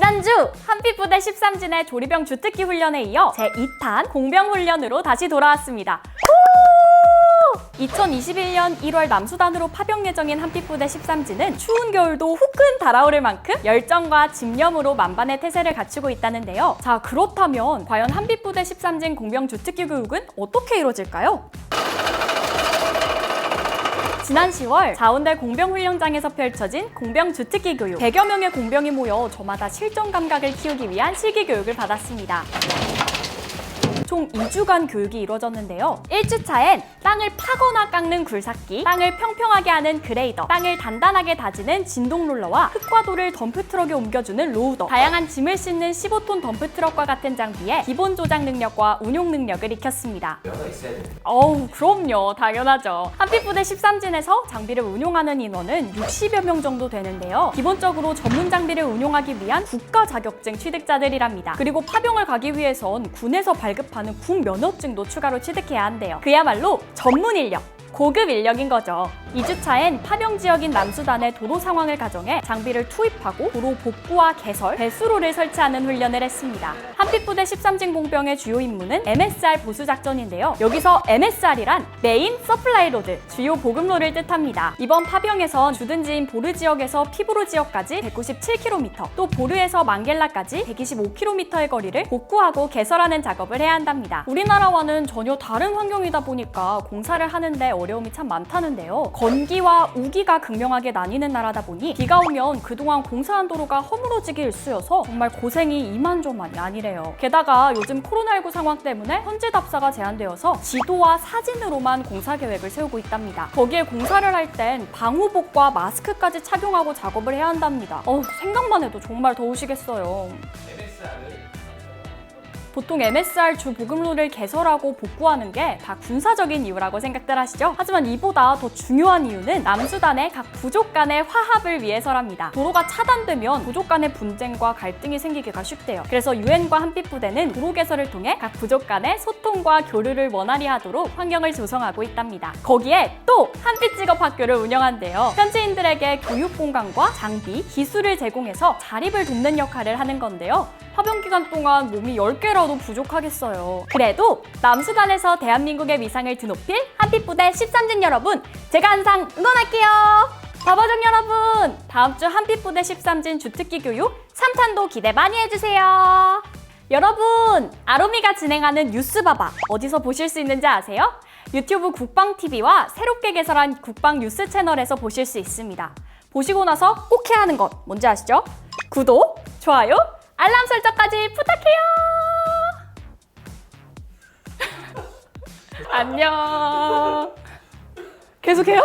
지난주 한빛부대 13진의 조리병 주특기 훈련에 이어 제2탄 공병 훈련으로 다시 돌아왔습니다. 후! 2021년 1월 남수단으로 파병 예정인 한빛부대 13진은 추운 겨울도 후끈 달아오를 만큼 열정과 집념으로 만반의 태세를 갖추고 있다는데요. 자, 그렇다면 과연 한빛부대 13진 공병 주특기 교육은 어떻게 이루어질까요? 지난 10월 자원대 공병훈련장에서 펼쳐진 공병 주특기 교육 100여 명의 공병이 모여 저마다 실전 감각을 키우기 위한 실기 교육을 받았습니다. 총 2주간 교육이 이루어졌는데요. 1주차엔 땅을 파거나 깎는 굴삭기, 땅을 평평하게 하는 그레이더, 땅을 단단하게 다지는 진동 롤러와 흙과 돌을 덤프트럭에 옮겨주는 로우더, 다양한 짐을 싣는 15톤 덤프트럭과 같은 장비에 기본 조작 능력과 운용 능력을 익혔습니다. 어우, 그럼요. 당연하죠. 한빛부대 13진에서 장비를 운용하는 인원은 60여 명 정도 되는데요. 기본적으로 전문 장비를 운용하기 위한 국가 자격증 취득자들이랍니다. 그리고 파병을 가기 위해선 군에서 발급하는 군 면허증도 추가로 취득해야 한대요. 그야말로 전문 인력. 고급 인력인 거죠. 2주차엔 파병 지역인 남수단의 도로 상황을 가정해 장비를 투입하고 도로 복구와 개설, 배수로를 설치하는 훈련을 했습니다. 한빛부대 13진 공병의 주요 임무는 MSR 보수 작전인데요. 여기서 MSR이란 메인 서플라이 로드, 주요 보급로를 뜻합니다. 이번 파병에선 주둔지인 보르 지역에서 피부로 지역까지 197km, 또 보르에서 망겔라까지 125km의 거리를 복구하고 개설하는 작업을 해야 한답니다. 우리나라와는 전혀 다른 환경이다 보니까 공사를 하는데 어려움이 참 많다는데요. 건기와 우기가 극명하게 나뉘는 나라다 보니 비가 오면 그동안 공사한 도로가 허물어지기 일쑤여서 정말 고생이 이만저만이 아니래요. 게다가 요즘 코로나19 상황 때문에 현지 답사가 제한되어서 지도와 사진으로만 공사 계획을 세우고 있답니다. 거기에 공사를 할 땐 방호복과 마스크까지 착용하고 작업을 해야 한답니다. 어우, 생각만 해도 정말 더우시겠어요. 보통 MSR 주 보급로를 개설하고 복구하는 게 다 군사적인 이유라고 생각들 하시죠? 하지만 이보다 더 중요한 이유는 남수단의 각 부족 간의 화합을 위해서랍니다. 도로가 차단되면 부족 간의 분쟁과 갈등이 생기기가 쉽대요. 그래서 유엔과 한빛 부대는 도로 개설을 통해 각 부족 간의 소통과 교류를 원활히 하도록 환경을 조성하고 있답니다. 거기에 또 한빛 직업 학교를 운영한대요. 현지인들에게 교육 공간과 장비, 기술을 제공해서 자립을 돕는 역할을 하는 건데요. 파병 기간 동안 몸이 10개라 도 부족하겠어요. 그래도 남수단에서 대한민국의 위상을 드높일 한빛부대 13진 여러분, 제가 항상 응원할게요. 바바정 여러분, 다음 주 한빛부대 13진 주특기 교육 3탄도 기대 많이 해주세요. 여러분, 아로미가 진행하는 뉴스바바 어디서 보실 수 있는지 아세요? 유튜브 국방TV와 새롭게 개설한 국방 뉴스 채널에서 보실 수 있습니다. 보시고 나서 꼭 해야 하는 것 뭔지 아시죠? 구독, 좋아요, 알람 설정까지 부탁해요. 안녕. 계속해요?